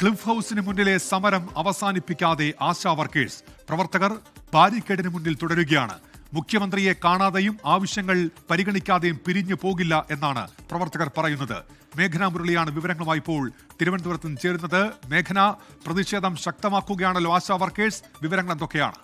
Cliff ഹൗസിന് മുന്നിലെ സമരം അവസാനിപ്പിക്കാതെ ASHA workers പ്രവർത്തകർ ബാരിക്കേഡിന് മുന്നിൽ തുടരുകയാണ്. മുഖ്യമന്ത്രിയെ കാണാതെയും ആവശ്യങ്ങൾ പരിഗണിക്കാതെയും പിരിഞ്ഞു പോകില്ല എന്നാണ് പ്രവർത്തകർ പറയുന്നത്. മേഘന മുരളിയാണ് വിവരങ്ങളുമായി ഇപ്പോൾ തിരുവനന്തപുരത്ത് നിന്ന് ചേരുന്നത്. മേഘന പ്രതിഷേധം ശക്തമാക്കുകയാണല്ലോ ആശാ വർക്കേഴ്സ്. വിവരങ്ങൾ എന്തൊക്കെയാണ്?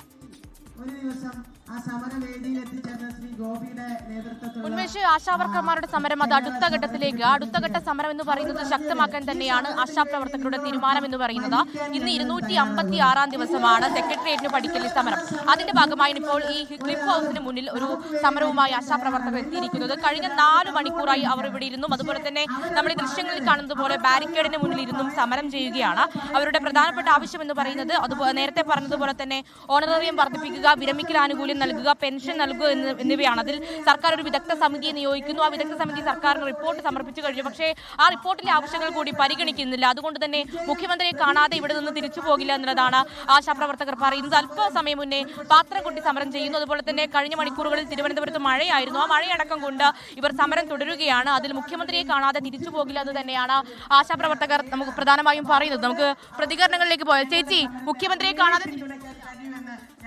ഉന്മേഷ് ആശാവർക്കർമാരുടെ സമരം അത് അടുത്ത ഘട്ടത്തിലേക്ക് അടുത്ത ഘട്ട സമരം എന്ന് പറയുന്നത് ശക്തമാക്കാൻ തന്നെയാണ് ആശാപ്രവർത്തകരുടെ തീരുമാനം എന്ന് പറയുന്നത്. ഇന്ന് ഇരുന്നൂറ്റി അമ്പത്തി ആറാം ദിവസമാണ് സെക്രട്ടേറിയറ്റിന് പഠിക്കൽ സമരം. അതിന്റെ ഭാഗമായി ഇപ്പോൾ ഈ ക്ലിഫ് ഹൗസിന് മുന്നിൽ ഒരു സമരവുമായി ആശാപ്രവർത്തകർ എത്തിയിരിക്കുന്നത്. കഴിഞ്ഞ നാല് മണിക്കൂറായി അവർ ഇവിടെ ഇരുന്നു അതുപോലെ തന്നെ നമ്മൾ ഈ ദൃശ്യങ്ങളിൽ കാണുന്നത് പോലെ ബാരിക്കേഡിന് മുന്നിൽ ഇരുന്നും സമരം ചെയ്യുകയാണ്. അവരുടെ പ്രധാനപ്പെട്ട ആവശ്യം എന്ന് പറയുന്നത് അതുപോലെ നേരത്തെ പറഞ്ഞതുപോലെ തന്നെ ഓണറേറിയം വർദ്ധിപ്പിക്കുക വിരമിക്കൽ ആനുകൂല്യം നൽകുക പെൻഷൻ നൽകുക എന്ന് എന്നിവയാണ്. അതിൽ സർക്കാർ ഒരു വിദഗ്ധ സമിതിയെ നിയോഗിക്കുന്നു. ആ വിദഗ്ധ സമിതി സർക്കാരിന് റിപ്പോർട്ട് സമർപ്പിച്ചു കഴിഞ്ഞു. പക്ഷേ ആ റിപ്പോർട്ടിലെ ആവശ്യങ്ങൾ കൂടി പരിഗണിക്കുന്നില്ല. അതുകൊണ്ട് തന്നെ മുഖ്യമന്ത്രിയെ കാണാതെ ഇവിടെ നിന്ന് തിരിച്ചു പോകില്ല എന്നുള്ളതാണ് ആശാപ്രവർത്തകർ പറയുന്നത്. അല്പസമയം മുന്നേ പാത്രം കൊട്ടി സമരം ചെയ്യുന്നു. അതുപോലെ തന്നെ കഴിഞ്ഞ മണിക്കൂറുകളിൽ തിരുവനന്തപുരത്ത് മഴയായിരുന്നു. ആ മഴയടക്കം കൊണ്ട് ഇവർ സമരം തുടരുകയാണ്. അതിൽ മുഖ്യമന്ത്രിയെ കാണാതെ തിരിച്ചു പോകില്ല എന്ന് തന്നെയാണ് ആശാപ്രവർത്തകർ നമുക്ക് പ്രധാനമായും പറയുന്നത്. നമുക്ക് പ്രതികരണങ്ങളിലേക്ക് പോയാൽ ചേച്ചി മുഖ്യമന്ത്രിയെ കാണാതെ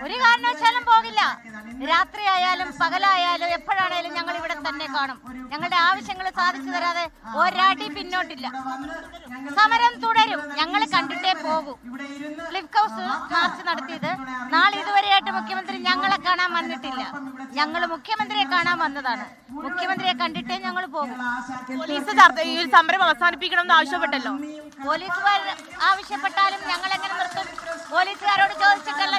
ഒരു കാരണവശാലും പോകില്ല രാത്രിയായാലും പകലായാലും എപ്പോഴാണേലും ഞങ്ങൾ ഇവിടെ തന്നെ കാണും. ഞങ്ങളുടെ ആവശ്യങ്ങൾ സാധിച്ചു തരാതെ ഒരാടി പിന്നോട്ടില്ല. സമരം തുടരും. ഞങ്ങൾ കണ്ടിട്ടേ പോകൂ. ക്ലിഫ് ഹൗസ് മാർച്ച് നടത്തിയത് നാളെ ഇതുവരെയായിട്ട് മുഖ്യമന്ത്രി ഞങ്ങളെ കാണാൻ വന്നിട്ടില്ല. ഞങ്ങൾ മുഖ്യമന്ത്രിയെ കാണാൻ വന്നതാണ്. മുഖ്യമന്ത്രിയെ കണ്ടിട്ടേ ഞങ്ങൾ പോകും. പോലീസ് ഈ ഒരു സമരം അവസാനിപ്പിക്കണം എന്ന് ആവശ്യപ്പെട്ടല്ലോ? പോലീസുകാർ ആവശ്യപ്പെട്ടാലും ഞങ്ങൾ എങ്ങനെ നിർത്തും? പോലീസുകാരോട് ചോദിച്ചിട്ടല്ല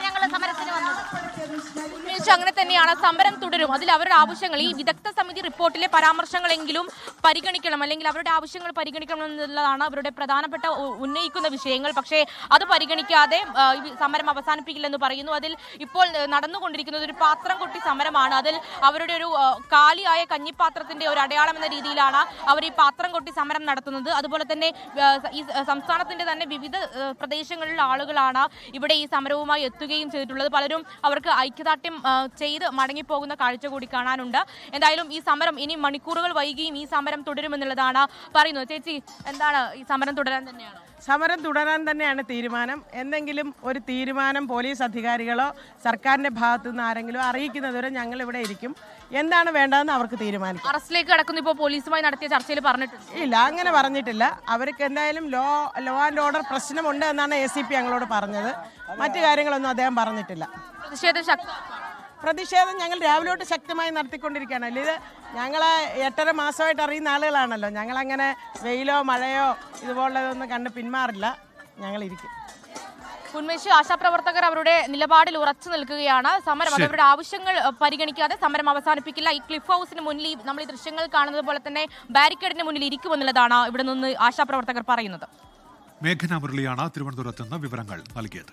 ഞങ്ങൾ സമരത്തിന് വന്നത് ഉന്മേഷ് അങ്ങനെ തന്നെയാണ് സമരം തുടരും. അതിൽ അവരുടെ ആവശ്യങ്ങൾ ഈ വിദഗ്ധ സമിതി റിപ്പോർട്ടിലെ പരാമർശങ്ങളെങ്കിലും പരിഗണിക്കണം. അല്ലെങ്കിൽ അവരുടെ ആവശ്യങ്ങൾ പരിഗണിക്കണം എന്നുള്ളതാണ് അവരുടെ പ്രധാനപ്പെട്ട ഉന്നയിക്കുന്ന വിഷയങ്ങൾ. പക്ഷേ അത് പരിഗണിക്കാതെ സമരം അവസാനിപ്പിക്കില്ലെന്ന് പറയുന്നു. അതിൽ ഇപ്പോൾ നടന്നുകൊണ്ടിരിക്കുന്നത് ഒരു പാത്രം കൊട്ടി സമരമാണ്. അതിൽ അവരുടെ ഒരു കാലിയായ കഞ്ഞിപ്പാത്രത്തിന്റെ ഒരു അടയാളം എന്ന രീതിയിലാണ് അവർ ഈ പാത്രം കൊട്ടി സമരം നടത്തുന്നത്. അതുപോലെ തന്നെ ഈ സംസ്ഥാനത്തിന്റെ തന്നെ വിവിധ പ്രദേശങ്ങളിലുള്ള ആളുകളാണ് ഇവിടെ ഈ സമരവുമായി എത്തുകയും ചെയ്തിട്ടുള്ളത്. പലരും അവർക്ക് ഐക്യദാർഢ്യം ആ, ചെയ്ത് മടങ്ങിപ്പോകുന്ന കാഴ്ച കൂടി കാണാനുണ്ട്. എന്തായാലും ഈ സമരം ഇനി മണിക്കൂറുകൾ വൈകിയും ഈ സമരം തുടരുമെന്നുള്ളതാണ് പറയുന്നത്. ചേച്ചി എന്താണ് ഈ സമരം തുടരാൻ തന്നെയാണ്? സമരം തുടരാൻ തന്നെയാണ് തീരുമാനം. എന്തെങ്കിലും ഒരു തീരുമാനം പോലീസ് അധികാരികളോ സർക്കാരിന്റെ ഭാഗത്തു നിന്ന് ആരെങ്കിലും അറിയിക്കുന്നതുവരെ ഞങ്ങൾ ഇവിടെ ഇരിക്കും. എന്താണ് വേണ്ടതെന്ന് അവർക്ക് തീരുമാനിക്കും. അറസ്റ്റിലേക്ക് കടക്കുന്ന ഇപ്പോൾ പോലീസുമായി നടത്തിയ ചർച്ചയിൽ പറഞ്ഞിട്ടുണ്ട്. ഇല്ല അങ്ങനെ പറഞ്ഞിട്ടില്ല. അവർക്ക് എന്തായാലും ലോ ലോ ആൻഡ് ഓർഡർ പ്രശ്നമുണ്ട് എന്നാണ് എ സി പി ഞങ്ങളോട് പറഞ്ഞത്. മറ്റു കാര്യങ്ങളൊന്നും അദ്ദേഹം പറഞ്ഞിട്ടില്ല. പ്രതിഷേധം ശക്തി പ്രതിഷേധം ഞങ്ങൾ രാവിലെ തൊട്ട് ശക്തമായി നടത്തിക്കൊണ്ടിരിക്കുകയാണല്ലോ ഇത് ഞങ്ങൾ എട്ടര മാസമായിട്ട് അറിയുന്ന ആളുകളാണല്ലോ. ഞങ്ങളങ്ങനെ വെയിലോ മഴയോ ഇതുപോലുള്ളതൊന്നും കണ്ട് പിന്മാറില്ല. ഞങ്ങളിരിക്കും. ഉന്മേഷ് ആശാപ്രവർത്തകർ അവരുടെ നിലപാടിൽ ഉറച്ചു നിൽക്കുകയാണ്. സമരം അവരുടെ ആവശ്യങ്ങൾ പരിഗണിക്കാതെ സമരം അവസാനിപ്പിക്കില്ല. ഈ ക്ലിഫ് ഹൗസിന് മുന്നിൽ നമ്മൾ ഈ ദൃശ്യങ്ങൾ കാണുന്നത് പോലെ തന്നെ ബാരിക്കേഡിന് മുന്നിൽ ഇരിക്കുമെന്നുള്ളതാണ് ഇവിടെ നിന്ന് ആശാപ്രവർത്തകർ പറയുന്നത്. മേഘന മുരളിയാണ് തിരുവനന്തപുരത്ത് നിന്ന് വിവരങ്ങൾ നൽകിയത്.